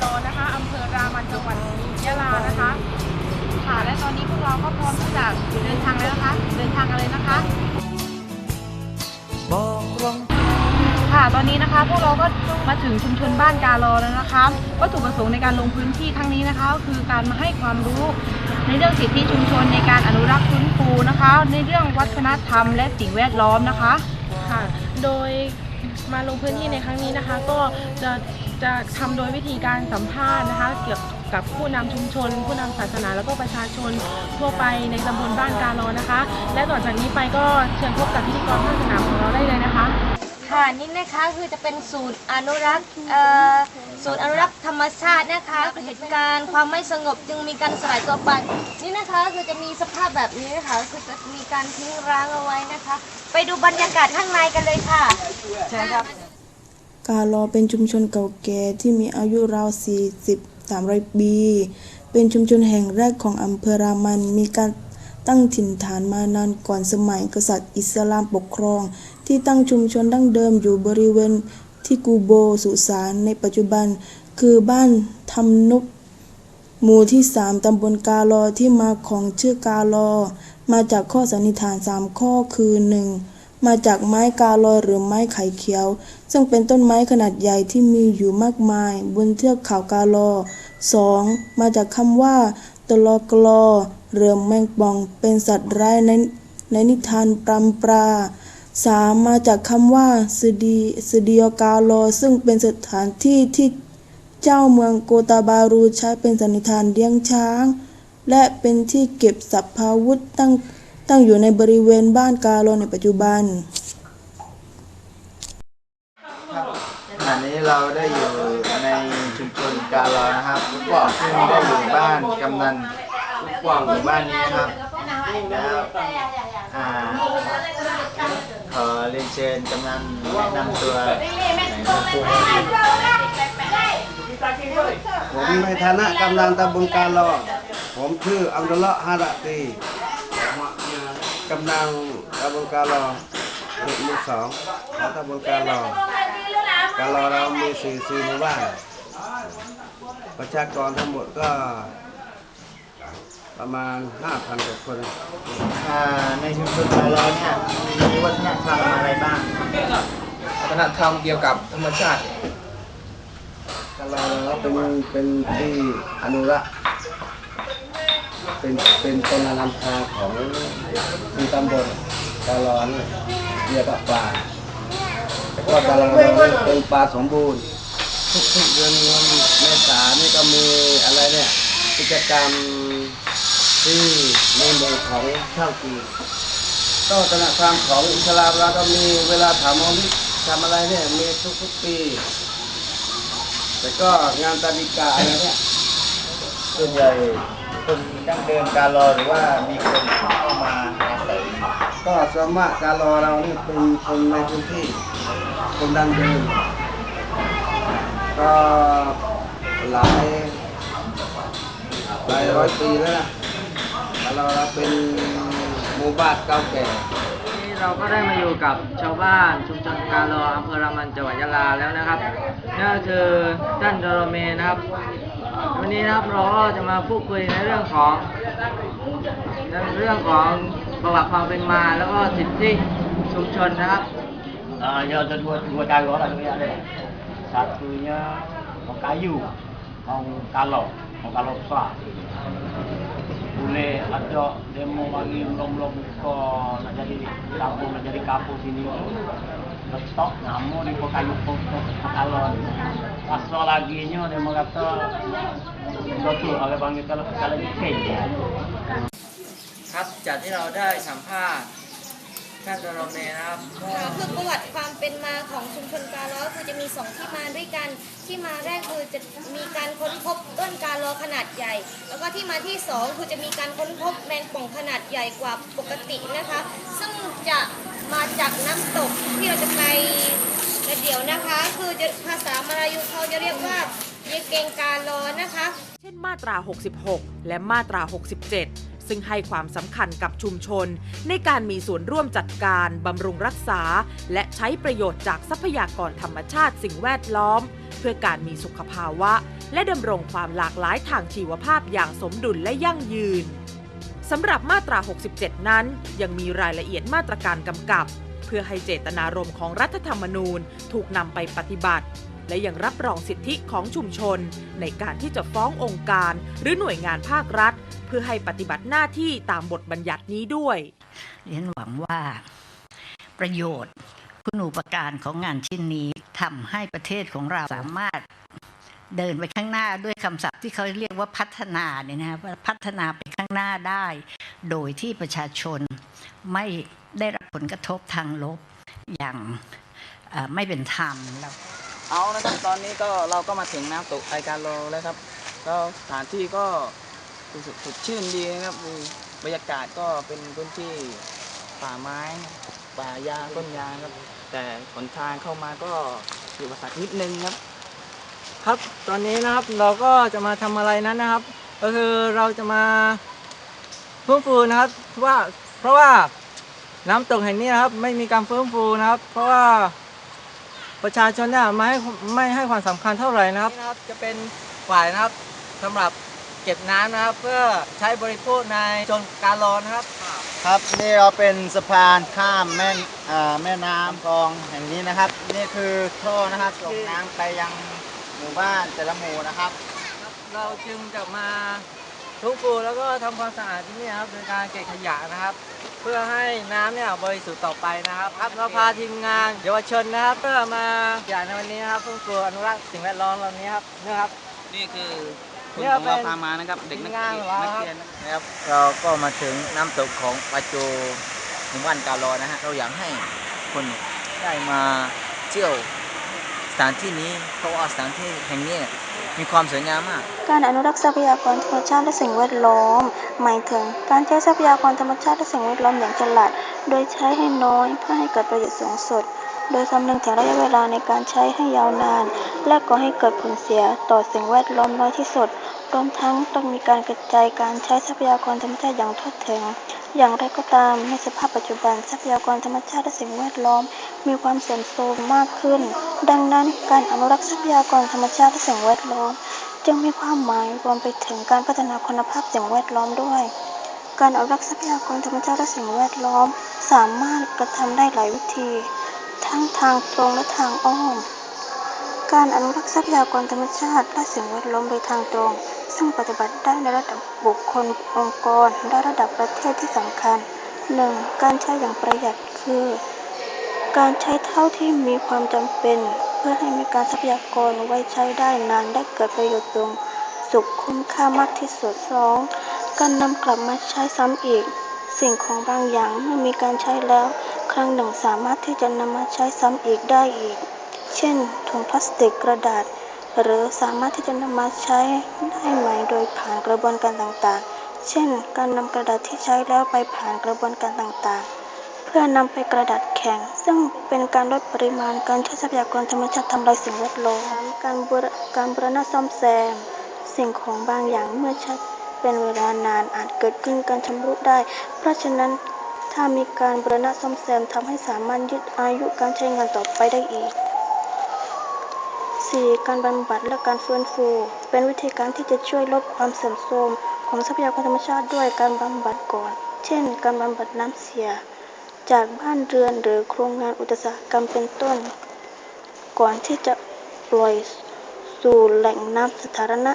โลนะคะอำเภอรามันจังหวัดยะลานะคะ ค่ะและตอนนี้พวกเราก็พร้อมที่จะเดินทางแล้วนะคะ เดินทางกันเลยนะคะค่ะตอนนี้นะคะพวกเราก็มาถึงชุมชนบ้านกาลอแล้วนะคะวัตถุประสงค์ในการลงพื้นที่ครั้งนี้นะคะ ก็คือการมาให้ความรู้ในเรื่องสิทธิชุมชนในการอนุรักษ์ฟื้นฟูนะคะ ในเรื่องวัฒนธรรมและสิ่งแวดล้อมนะคะค่ะ โดยมาลงพื้นที่ในครั้งนี้นะคะ ก็จะ จะทำโดยวิธีการสัมภาษณ์นะคะ เกี่ยวกับผู้นำชุมชน ผู้นำศาสนาแล้วก็ประชาชนทั่วไปในตำบลบ้านกาลอนะคะ และต่อจากนี้ไปก็เชิญพบกับพิธีกรภาคสนามของเราได้เลยนะคะค่ะนี่นะคะคือจะเป็นศูนย์อนุรักษ์เอ่อศูนย์อนุรักษ์ธรรมชาตินะคะเหตุการณ์ความไม่สงบจึงมีการสลายตัวไปนี่นะคะคือจะมีสภาพแบบนี้นะคะคือจะมีการทิ้งร้างเอาไว้นะคะ ไปดูบรรยากาศข้างในกันเลยค่ะใช่ครับ กาลอเป็นชุมชนเก่าแก่ที่มีอายุราว 40 300 ปี เป็นชุมชนแห่งแรกของอำเภอรามัน มีการตั้งถิ่นฐานมานานก่อนสมัยกษัตริย์อิสลามปกครอง ที่ตั้งชุมชนดั้งเดิมอยู่บริเวณที่กูโบสุสานในปัจจุบัน คือบ้านทำนุบหมู่ที่ 3 ตำบลกาลอที่มาของชื่อกาลอ มาจากข้อสันนิษฐาน 3 ข้อคือ 1. มาจากไม้กาลอหรือไม้ไข่เขียว ซึ่งเป็นต้นไม้ขนาดใหญ่ที่มีอยู่มากมาย บนเทือกเขากาลอ 2. มาจากคำว่าตลอกลอเรือแมงป่องเป็นสัตว์ร้ายในในนิทานปรำปราสามมาจากคำว่าสดีสดียกาโลซึ่งเป็นสถานที่ที่เจ้าเมืองโกตาบารูใช้เป็นสันนิษฐานเลี้ยงช้าง และเป็นที่เก็บสัพพาวุธตั้ง ตั้งอยู่ในบริเวณบ้านกาโลในปัจจุบันขณะนี้เราได้อยู่ในชุมชนกาลอนะครับซึ่งได้อยู่บ้านกำนันหมู่บ้านนี้นะครับแล้วอ่าขอเรียนเชิญกำนันแนะนำตัวหน่อยนะครับผมในฐานะกำลังตำบลกาลอผมชื่ออัมดุลละฮาระตี กำลังตำบลกาลอเขตหมู่สองของตำบลกาลอกาลอเรามีสี่สี่หมู่บ้าน ประชากรทั้งหมดก็ประมาณ 5,000กว่าคนอ่าในชุมชนกาลอเนี่ยมีวัฒนธรรมอะไรบ้างวัฒนธรรมเกี่ยวกับธรรมชาติกาลอเราเป็นเป็นที่อนุรักษ์ เป็นเป็นต้นนำทางของที่ตำบลกาลอนเรียกว่าปลาเพราะว่ากาลอเราเป็นปลาสมบูรณ์ทุกๆเดือนเมษานี่ก็มีอะไรเนี่ยกิจกรรมที่ในหมู่ของชาวจีนก็วัฒนธรรมของอิสลามเราก็มีเวลาทำมอลิทำอะไรเนี่ยมีทุกๆปี แต่ก็งานตาดิกาอะไรเนี่ย ส่วนใหญ่คนดั้งเดิมกาลอหรือว่ามีคนเข้ามาอาศัยก็สวนมากการรอเรานี่เป็นคนในพื้นที่คนดังเดิมก็หลายหลายร้อยปีแล้วนะการรอเราเป็นหมู่บ้านเก่าแก่นี่เราก็ได้มาอยู่กับชาวบ้านชุมชนกาลออำเภอรามันจังหวัดยะลาแล้วนะครับนั่นก็คือท่านโดโรเมนะครับ วันนี้นะครับเราก็จะมาพูดคุยในเรื่องของในเรื่องของประวัติความเป็นมาแล้วก็สิทธิชุมชนนะครับ Ah, ya ada dua dua cara lah sebenarnya ada. Satunya mau kayu, mau kalau, mau kalau besar. Boleh ada demo bagi belum-belum buka nak jadi kampung nak jadi kampung sini. Letak nama di pokok kayu pokok kalau asal lagi nya dia mau kata betul ada panggil kalau kalau ni ครับจากที่เราได้สัมภาษณ์ ท่านโดโรเมนะครับก็ค่ะคือประวัติความเป็นมาของชุมชนกาล้อคือจะมีสองที่มาด้วยกัน ที่มาแรกคือจะมีการค้นพบต้นกาล้อขนาดใหญ่ แล้วก็ที่มาที่สองคือจะมีการค้นพบแมงป่องขนาดใหญ่กว่าปกตินะคะ ซึ่งจะมาจากน้ำตกที่เราจะไปแต่เดี๋ยวนะคะ คือจะภาษามาลายูเขาจะเรียกว่าเยเกงกาล้อนะคะ เช่นมาตรา 66 และมาตรา 67 ซึ่งให้ความสำคัญกับชุมชน ในการมีส่วนร่วมจัดการบำรุงรักษา และใช้ประโยชน์จากทรัพยากรธรรมชาติสิ่งแวดล้อม เพื่อการมีสุขภาวะ และดำรงความหลากหลายทางชีวภาพอย่างสมดุลและยั่งยืนสำหรับมาตรา 67 นั้น ยังมีรายละเอียดมาตรการกำกับ เพื่อให้เจตนารมณ์ของรัฐธรรมนูญถูกนำไปปฏิบัติ และยังรับรองสิทธิของชุมชน ในการที่จะฟ้ององค์การ หรือหน่วยงานภาครัฐ เพื่อให้ปฏิบัติหน้าที่ตามบทบัญญัตินี้ด้วยเรียนหวังว่าประโยชน์คุณูปการของงานชิ้นนี้ทำให้ประเทศของเราสามารถเดินไปข้างหน้าด้วยคำศัพท์ที่เขาเรียกว่าพัฒนาเนี่ยนะว่าพัฒนาไปข้างหน้าได้ โดยที่ประชาชนไม่ได้รับผลกระทบทางลบอย่างไม่เป็นธรรมแล้ว เอานะครับตอนนี้ก็เราก็มาถึงน้ำตกไอการโลแล้วครับ ก็สถานที่ก็รู้สึกสดชื่นดีนะครับดูบรรยากาศก็เป็นพื้นที่ป่าไม้ ป่ายางต้นยางครับ แต่หนทางเข้ามาก็อยู่ประสรรคนิดนึงครับ ครับตอนนี้นะครับเราก็จะมาทำอะไรนั้นนะครับ ก็คือเราจะมาฟื้นฟูนะครับว่าเพราะว่าน้ำตกแห่งนี้นะครับ ไม่มีการฟื้นฟูนะครับ เพราะว่า ประชาชนเนี่ยไม่ให้ไม่ให้ความสำคัญเท่าไหร่นะครับนะครับ จะเป็นฝ่ายนะครับสำหรับเก็บน้ำนะครับ เพื่อใช้บริโภคในจนการรอนะครับ ครับนี่เราเป็นสะพานข้ามแม่นอ่าแม่น้ำคลองแห่งนี้นะครับ นี่คือท่อนะครับส่งน้ำไปยังหมู่บ้านแต่ละหมู่นะครับครับเราจึงจะมา ทุบฟูแล้วก็ทำความสะอาดที่นี่นะครับโดยการเก็บขยะนะครับ เพื่อให้น้ำเนี่ยบริสุทธิ์ต่อไปนะครับครับเราพาทีมงานเยาวชนนะครับเพื่อมาอย่างในวันนี้นะครับฟื้นฟูอนุรักษ์สิ่งแวดล้อมวันนี้ครับนะครับนี่คือคนเนี่ยของเราเป็นพามานะครับ เด็กนักงานเรียนของเรานักเรียนนะนะครับ เราก็มาถึงน้ำตกของปาโจหมู่บ้านกาลอนะฮะเราอยากให้คนได้มาเที่ยวส ถานที่นี้เพราะว่าสถานที่แห่งนี้มีความสวยงามมาก การอนุรักษ์ทรัพยากรธรรมชาติและสิ่งแวดล้อม หมายถึงการใช้ทรัพยากรธรรมชาติและสิ่งแวดล้อมอย่างฉลาด โดยใช้ให้น้อยเพื่อให้เกิดประโยชน์สูงสุด โดยคำนึงถึงระยะเวลาในการใช้ให้ยาวนาน และก่อให้เกิดผลเสียต่อสิ่งแวดล้อมน้อยที่สุด รวมทั้งต้องมีการกระจายการใช้ทรัพยากรธรรมชาติอย่างทั่วถึง อย่างไรก็ตามในสภาพปัจจุบันทรัพยากรธรรมชาติและสิ่งแวดล้อม มีความเสื่อมโทรมมากขึ้น ดังนั้นการอนุรักษ์ทรัพยากรธรรมชาติและสิ่งแวดล้อม จึงมีความหมายรวมไปถึงการพัฒนาคุณภาพสิ่งแวดล้อมด้วย การอนุรักษ์ทรัพยากรธรรมชาติและสิ่งแวดล้อม สามารถกระทำได้หลายวิธี ทั้งทางตรงและทางอ้อม การอนุรักษ์ทรัพยากรธรรมชาติและสิ่งแวดล้อมโดยทางตรง ซึ่งปฏิบัติได้ในระดับบุคคลองค์กร และระดับประเทศที่สำคัญ 1. การใช้อย่างประหยัดคือ การใช้เท่าที่มีความจำเป็น เพื่อให้มีการทรัพยากรไว้ใช้ได้นานและเกิดประโยชน์สูงสุขคุ้มค่ามากที่สุด 2. การนำกลับมาใช้ซ้ำอีก สิ่งของบางอย่างเมื่อมีการใช้แล้ว ครั้งหนึ่งสามารถที่จะนำมาใช้ซ้ำอีกได้อีก เช่น ถุงพลาสติกกระดาษ หรือสามารถที่จะนำมาใช้ได้ใหม่โดยผ่านกระบวนการต่างๆ เช่น การนำกระดาษที่ใช้แล้วไปผ่านกระบวนการต่างๆ เพื่อนำไปกระดาษแข็ง ซึ่งเป็นการลดปริมาณการใช้ทรัพยากรธรรมชาติทำลายสิ่งแวดล้อมการบูรการบูรณะซ่อมแซม สิ่งของบางอย่างเมื่อใช้เป็นเวลานานอาจเกิดขึ้นการชำรุดได้ เพราะฉะนั้นถ้ามีการบูรณะซ่อมแซมทำให้สามารถยืดอายุการใช้งานต่อไปได้อีก 4. การบำบัดและการฟื้นฟู เป็นวิธีการที่จะช่วยลดความเสื่อมโทรมของทรัพยากรธรรมชาติด้วยการบำบัดก่อน เช่น การบำบัดน้ำเสีย จากบ้านเรือนหรือโครงงานอุตสาหกรรมเป็นต้น ก่อนที่จะปล่อยสู่แหล่งน้ำสาธารณะ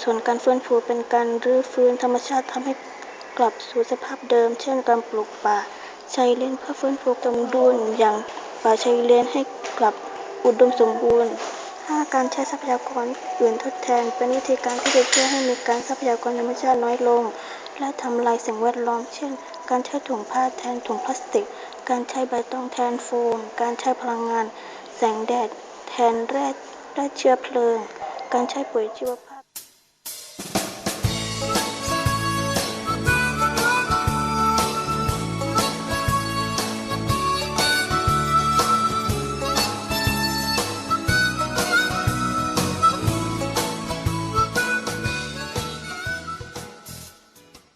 ส่วนการฟื้นฟูเป็นการรื้อฟื้นธรรมชาติทำให้กลับสู่สภาพเดิม เช่น การปลูกป่าชายเลนเพื่อฟื้นฟูสมดุลอย่างป่าชายเลนให้กลับอุดมสมบูรณ์ 5. การใช้ทรัพยากรอื่นทดแทน เป็นวิธีการที่จะช่วยให้มีการทรัพยากรธรรมชาติน้อยลง และทำลายสิ่งแวดล้อม เช่น การใช้ถุงผ้าแทนถุงพลาสติก การใช้ใบตองแทนโฟม การใช้พลังงาน แสงแดด แทนแร่แร่เชื้อเพลิง การใช้ปุ๋ยชีวภาพ